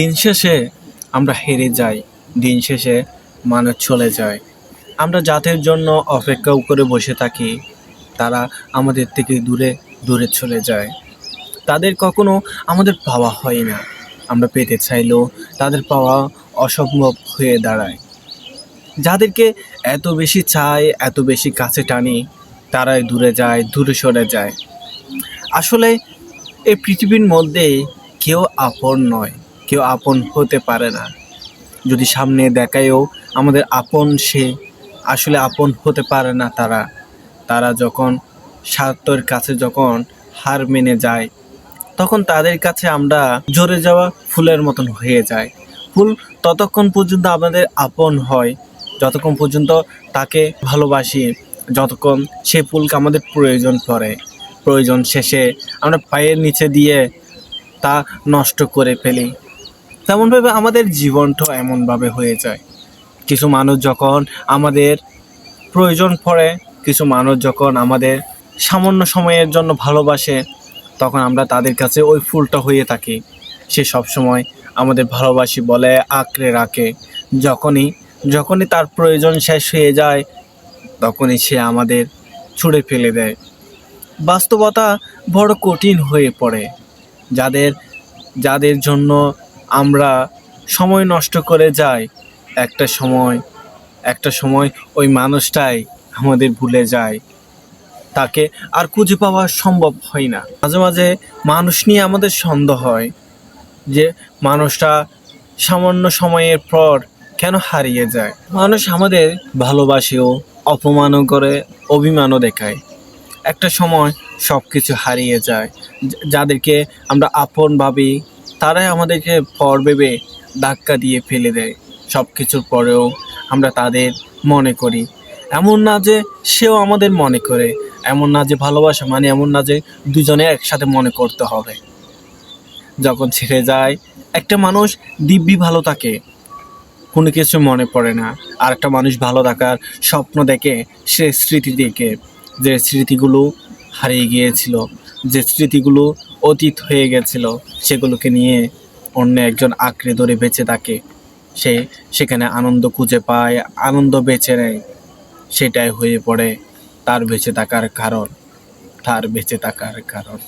দিন শেষে আমরা হেরে যাই, দিন শেষে মানুষ চলে যায়। আমরা যাদের জন্য অপেক্ষা করে বসে থাকি, তারা আমাদের থেকে দূরে দূরে চলে যায়। তাদের কখনো আমাদের পাওয়া হয় না। আমরা পেতে চাইলেও তাদের পাওয়া অসম্ভব হয়ে দাঁড়ায়। যাদেরকে এত বেশি চাই, এত বেশি কাছে টানি, তারাই দূরে যায়, দূরে সরে যায়। আসলে এই পৃথিবীর মধ্যে কেউ আপন নয়। কেউ আপন হতে পারে না। যদি সামনে দেখায়ও আমাদের আপন সে আসলে আপন হতে পারে না তারা। তারা যখন স্বার্থের কাছে যখন হার মেনে যায়, তখন তাদের কাছে আমরা জোরে যাওয়া ফুলের মতন হয়ে যায়। ফুল ততক্ষণ পর্যন্ত আমাদের আপন হয়, যতক্ষণ পর্যন্ত তাকে ভালোবাসি, যতক্ষণ সে ফুলকে আমাদের প্রয়োজন পড়ে। প্রয়োজন শেষে আমরা পায়ের নিচে দিয়ে তা নষ্ট করে ফেলি। তেমনভাবে আমাদের জীবনটাও এমনভাবে হয়ে যায়। কিছু মানুষ যখন আমাদের প্রয়োজন পড়ে, কিছু মানুষ যখন আমাদের সামান্য সময়ের জন্য ভালোবাসে, তখন আমরা তাদের কাছে ওই ফুলটা হয়ে থাকি। সে সবসময় আমাদের ভালোবাসি বলে আঁকড়ে রাখে। যখনই যখনই তার প্রয়োজন শেষ হয়ে যায়, তখনই সে আমাদের ছুঁড়ে ফেলে দেয়। বাস্তবতা বড় কঠিন হয়ে পড়ে। যাদের যাদের জন্য আমরা সময় নষ্ট করে যাই, একটা সময় একটা সময় ওই মানুষটাই আমাদের ভুলে যায়। তাকে আর খুঁজে পাওয়া সম্ভব হয় না। মাঝে মাঝে মানুষ নিয়ে আমাদের সন্দেহ হয় যে মানুষটা সামান্য সময়ের পর কেন হারিয়ে যায়। মানুষ আমাদের ভালোবাসেও, অপমানও করে, অভিমানও দেখায়। একটা সময় সব কিছু হারিয়ে যায়। যাদেরকে আমরা আপন ভাবি তারাই আমাদেরকে পর ভেবে ধাক্কা দিয়ে ফেলে দেয়। সব কিছুর পরেও আমরা তাদের মনে করি। এমন না যে সেও আমাদের মনে করে। এমন না যে ভালোবাসা মানে এমন না যে দুজনে একসাথে মনে করতে হবে। যখন ছেড়ে যায়, একটা মানুষ দিব্যি ভালো থাকে, কোনো কিছু মনে পড়ে না। আর একটা মানুষ ভালো থাকার স্বপ্ন দেখে সে স্মৃতি দেখে। যে স্মৃতিগুলো হারিয়ে গিয়েছিল, যে স্মৃতিগুলো অতীত হয়ে গেছিল। সেগুলোকে নিয়ে অন্য একজন আঁকড়ে ধরে বেঁচে থাকে। সে সেখানে আনন্দ খুঁজে পায়, আনন্দ বেঁচে নেয়। সেটাই হয়ে পড়ে তার বেঁচে থাকার কারণ, তার বেঁচে থাকার কারণ।